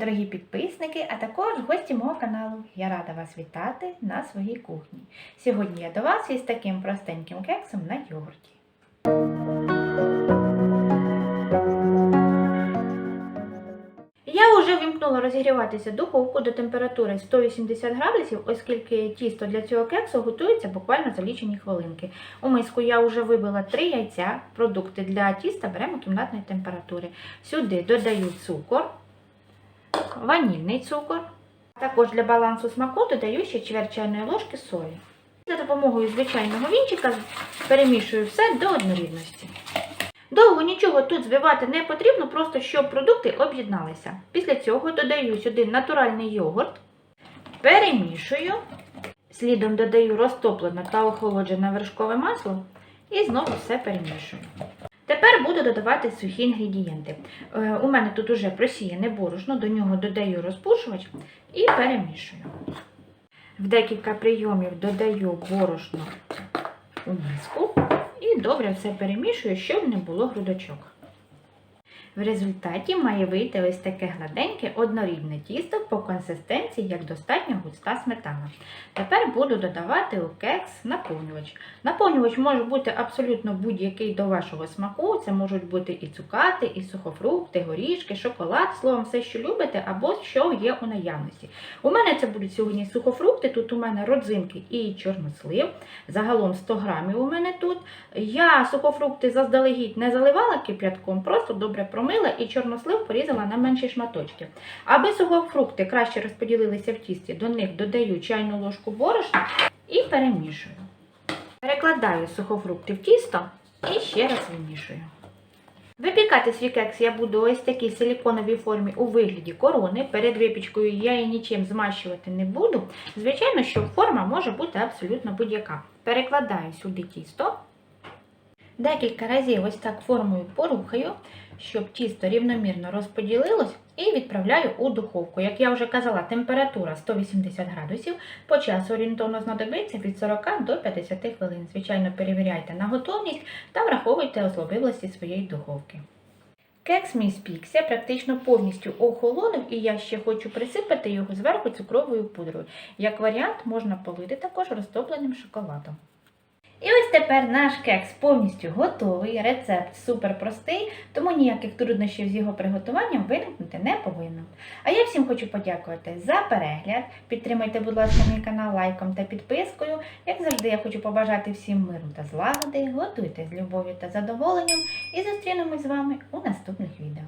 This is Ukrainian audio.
дорогі підписники, а також гості мого каналу. Я рада вас вітати на своїй кухні. Сьогодні я до вас із таким простеньким кексом на йогурті. Я вже вімкнула розігріватися духовку до температури 180 градусів, оскільки тісто для цього кексу готується буквально за лічені хвилинки. У миску я вже вибила 3 яйця. Продукти для тіста беремо кімнатної температури. Сюди додаю цукор, ванільний цукор. Також для балансу смаку додаю ще чверть чайної ложки солі. За допомогою звичайного вінчика перемішую все до однорідності. Довго нічого тут збивати не потрібно, просто щоб продукти об'єдналися. Після цього додаю сюди натуральний йогурт, перемішую, слідом додаю розтоплене та охолоджене вершкове масло і знову все перемішую. Тепер буду додавати сухі інгредієнти. Е, У мене тут уже просіяне борошно, до нього додаю розпушувач і перемішую. В декілька прийомів додаю борошно у миску і добре все перемішую, щоб не було грудочок. В результаті має вийти ось таке гладеньке однорідне тісто по консистенції, як достатньо густа сметана. Тепер буду додавати у кекс наповнювач. Наповнювач може бути абсолютно будь-який до вашого смаку. Це можуть бути і цукати, і сухофрукти, горішки, шоколад, словом, все, що любите, або що є у наявності. У мене це будуть сьогодні сухофрукти. Тут у мене родзинки і чорнослив. Загалом 100 грамів у мене тут. Я сухофрукти заздалегідь не заливала кип'ятком, просто добре промила і чорнослив порізала на менші шматочки. Аби сухофрукти краще розподілилися в тісті, до них додаю чайну ложку борошна і перемішую. Перекладаю сухофрукти в тісто і ще раз вимішую. Випікати свій кекс я буду ось такій силіконовій формі у вигляді корони. Перед випічкою я її нічим змащувати не буду. Звичайно, що форма може бути абсолютно будь-яка. Перекладаю сюди тісто. Декілька разів ось так формою порухаю, щоб тісто рівномірно розподілилось, і відправляю у духовку. Як я вже казала, температура 180 градусів, по часу орієнтовно знадобиться від 40 до 50 хвилин. Звичайно, перевіряйте на готовність та враховуйте особливості своєї духовки. Кекс мій спікся, практично повністю охолонув, і я ще хочу присипати його зверху цукровою пудрою. Як варіант, можна полити також розтопленим шоколадом. І ось тепер наш кекс повністю готовий. Рецепт супер простий, тому ніяких труднощів з його приготуванням виникнути не повинно. А я всім хочу подякувати за перегляд. Підтримайте, будь ласка, мій канал лайком та підпискою. Як завжди, я хочу побажати всім миру та злагоди. Готуйте з любов'ю та задоволенням і зустрінемось з вами у наступних відео.